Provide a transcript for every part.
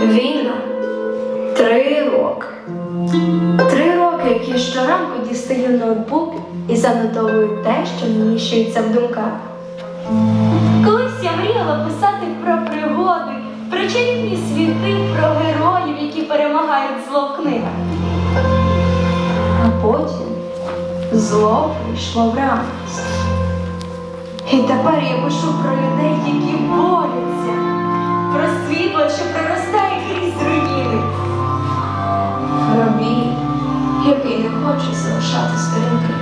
Війна. Три роки. Три роки, як я щоранку дістаю ноутбук і занотовую те, що вміщується в думках. Колись я мріяла писати про пригоди, про чарівні світи, про героїв, які перемагають зло в книгах. А потім зло прийшло в реальність. І тепер я пишу про людей, які борються, про світло, що проростає хоче залишати сторінки.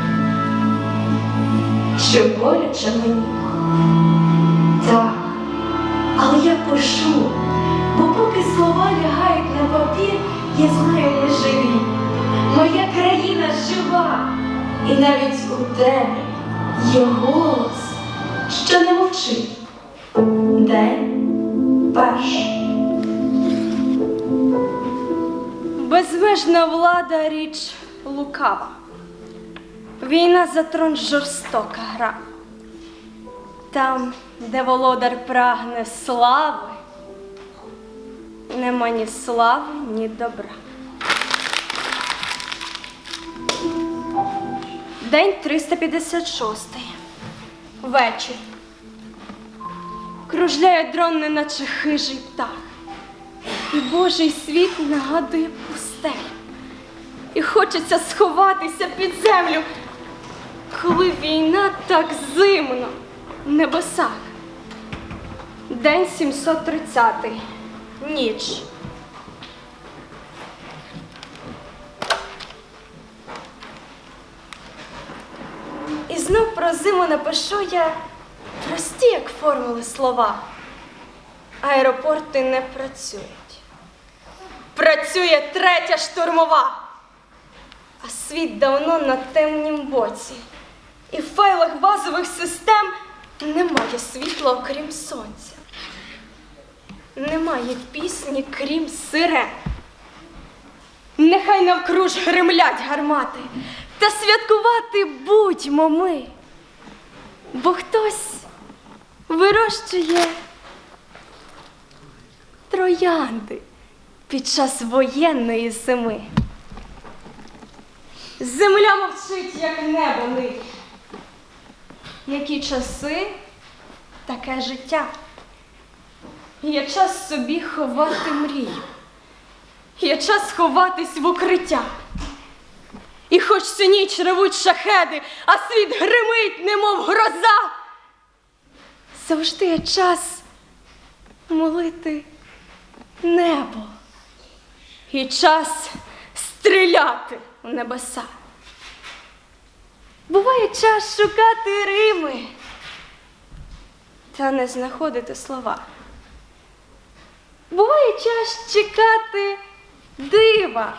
Що боляче мені. Так, але я пишу, бо поки слова лягають на папір, я знаю, ми живі. Моя країна жива, і навіть у темі є голос, що не мовчить. День перший. Безмежна влада річ лукава. Війна за трон жорстока гра. Там, де володар прагне слави, нема ні слави, ні добра. День 356. Вечір. Кружляє дрон, неначе хижий птах. І Божий світ нагадує пустель. І хочеться сховатися під землю, коли війна так зимно в небесах. День 730. Ніч. І знов про зиму напишу я прості, як формули слова. Аеропорти не працюють. Працює третя штурмова. Світ давно на темнім боці. І в файлах базових систем немає світла, окрім сонця. Немає пісні, крім сирен. Нехай навкруж гремлять гармати, та святкувати будьмо ми. Бо хтось вирощує троянди під час воєнної зими. Земля мовчить, як небо ниє. Які часи, таке життя. Є час собі ховати мрію. Є час ховатись в укриття. І хоч всю ніч ревуть шахеди, а світ гримить, немов гроза. Завжди є час молити небо і час стріляти у небеса. Буває час шукати Рими та не знаходити слова. Буває час чекати дива.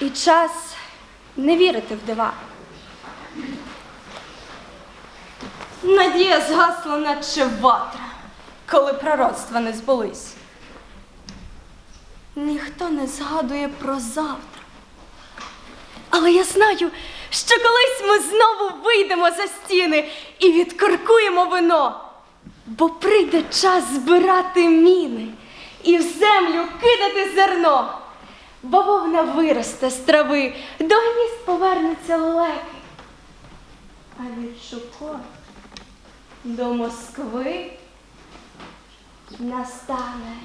І час не вірити в дива. Надія згасла, наче ватра, коли пророцтва не збулись. Ніхто не згадує про завтра. Але я знаю, що колись ми знову вийдемо за стіни і відкоркуємо вино, бо прийде час збирати міни і в землю кидати зерно. Бавовна виросте з трави, до гнізд повернуться лелеки. А від Шукот до Москви настане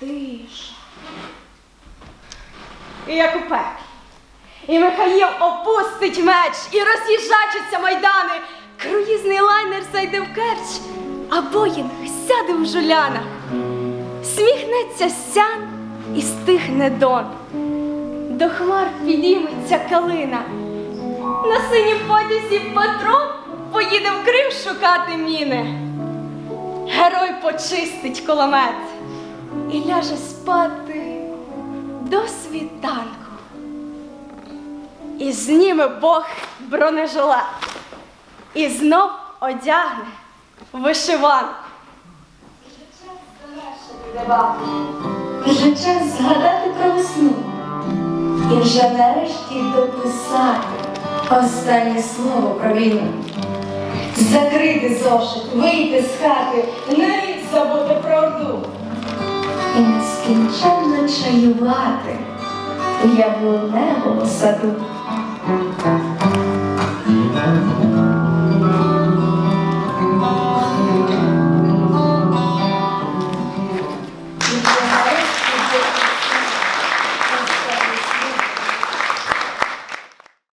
тиша. І як у пеклі. І Михаїл опустить меч, і роз'їжджачаться майдани. Круїзний лайнер зайде в керч, а Боїнг сяде в жулянах. Сміхнеться сян і стихне дон. До хмар підійметься калина. На синім потязі патрон поїде в Крим шукати міни. Герой почистить кулемет і ляже спати до світанку. І зніме Бог бронежилет, і знов одягне вишиванку. Вже час згадати про весну і вже нарешті дописати останнє слово про війну. Закрити зошит, вийти з хати, навіть забути про і нескінченно чаювати у яблуневому саду.